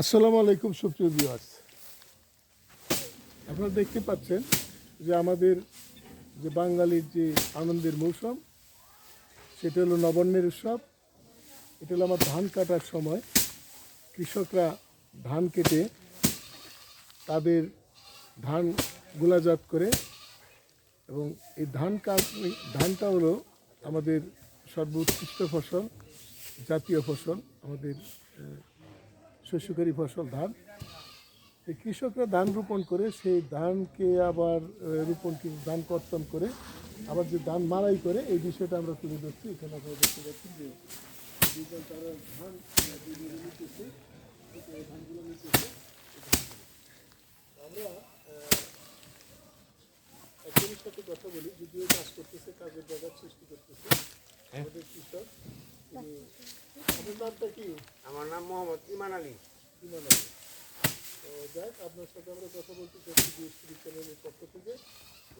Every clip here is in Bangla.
আসসালামু আলাইকুম, সুপ্রিয় ভিউয়ার্স আপনারা দেখতে পাচ্ছেন যে আমাদের যে বাঙালির যে আনন্দের মৌসুম, সেটা হলো নবান্নের উৎসব। এটা হলো আমার ধান কাটার সময়। কৃষকরা ধান কেটে তাদের ধান গোলাজাত করে এবং এই ধান কাট ধানটা হলো আমাদের সর্বোৎকৃষ্ট ফসল, জাতীয় ফসল, আমাদের শস্যকারী ফসল ধান। এই কৃষকরা ধান রোপণ করে, সেই ধানকে আবার রোপণ ধান কর্তন করে, আবার যে ধান মারাই করে, এই বিষয়টা আমরা তুলে ধরছি। এখানে আপনারা দেখতে পাচ্ছেন যে ধান আমরা একজনের সাথে কথা বলি যদিও কাজ করতেছে কাজের জায়গার সৃষ্টি করতেছে। আমাদের কৃষক আপনার নামটা কি? আমার নাম মোহাম্মদ ইমান আলী। ইমান আলী। তো যাক আপনার সাথে আমরা কথা বলতে চাচ্ছি বিএসটিভি চ্যানেলের পক্ষ থেকে।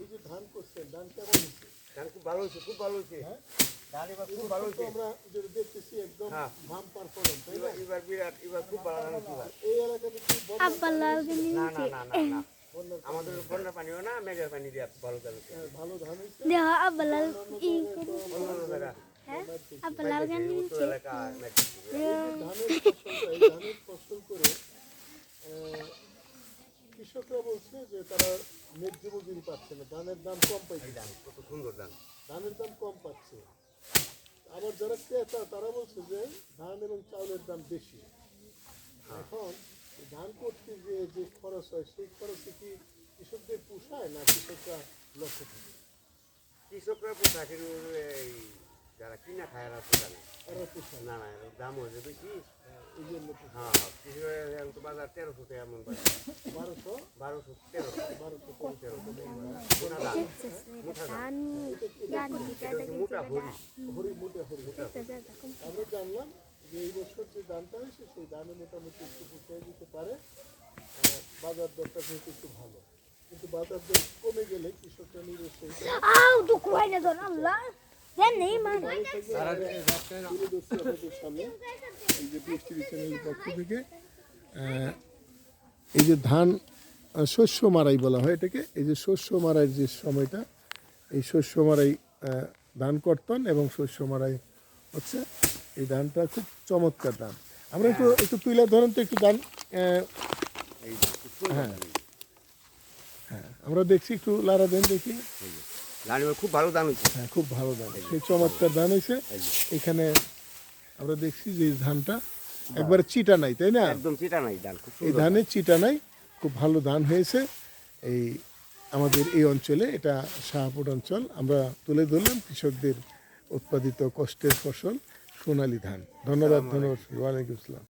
এই যে ধান করছেন ধান কেমন হচ্ছে ধান খুব ভালো হয়েছে খুব ভালো হয়েছে। হ্যাঁ? হয়েছে। আমরা দেখতেছি একদম হ্যাঁ। পারফরমেন্স তাই না? এবার এবার বিরাট এবার খুব ভালো হয়েছে। এই এলাকাতে কি না না না না। আমাদের বন্যার পানিও না মেঘের পানি দিয়ে ভালো ধান ভালো ধান আব্বা লাল ই হ্যাঁ? আব্বা লাল দিচ্ছে। ধানের ফসল করে আহ, কৃষকরা বলছে যে তারা ন্যায্য মজুরি পাচ্ছে না। ধানের দাম কম পাইছে। ধান কত সুন্দর ধান। ধানের দাম কম পাচ্ছে। আবার যারা ক্রেতা তারা বলছে যে ধান এবং চাউলের দাম বেশি। এখন ধান করতে যে যে খরচ হয় সেই খরচে কি কৃষকদের পোষায় না কৃষকরা লক্ষ্য থাকে? কৃষকরা পোশাক কিন্তু এই যারা কিনা খায় এরা পোশাক না। পোষায় না। না এর দাম হয়েছে বেশি। এই জন্য পোষায়। হ্যাঁ কৃষকের তো বাজার তেরোশো টাকা এমন বাজার বারোশো? বারোশো তেরোশো। বারোশো তেরোশো মোটা ধান জানি মোটা ভরি হরি মোটে হরি আমরা জানলাম যে সেই ধানে মোটামুটি একটু পোষায় দিতে পারে। বাজার দরটা যেহেতু একটু ভালো। কিন্তু বাজার দর কমে গেলে কৃষকরা নিজস্ব আউ দুঃখ হয় না তোর আল্লাহ। মান। এই যে পিএসটিভি চ্যানেলের পক্ষ থেকে এই যে ধান শস্য মারাই বলা হয় এটাকে। এই যে শস্য মারাই যে সময়টা এই শস্য মারাই ধান কর্তন এবং শস্য মারাই হচ্ছে। এই ধানটা খুব চমৎকার ধান। আমরা একটু একটু তুলে ধরেন তো একটু ধান ধান। হ্যাঁ। আমরা দেখছি একটু লারা দেন দেখি। খুব ভালো ধান হয়েছে। হ্যাঁ খুব ভালো ধান। সেই চমৎকার ধান হয়েছে। এখানে আমরা দেখছি যে ধানটা একবারে চিটা নাই তাই না? একদম চিটা নাই ধান এই ধানের চিটা নাই খুব ভালো ধান হয়েছে। এই আমাদের এই অঞ্চলে এটা শাহপুর অঞ্চল। আমরা তুলে ধরলাম কৃষকদের উৎপাদিত কষ্টের ফসল। সোনালী ধান। ধন্যবাদ ধন্যবাদ ওয়ালাইকুম আসসালাম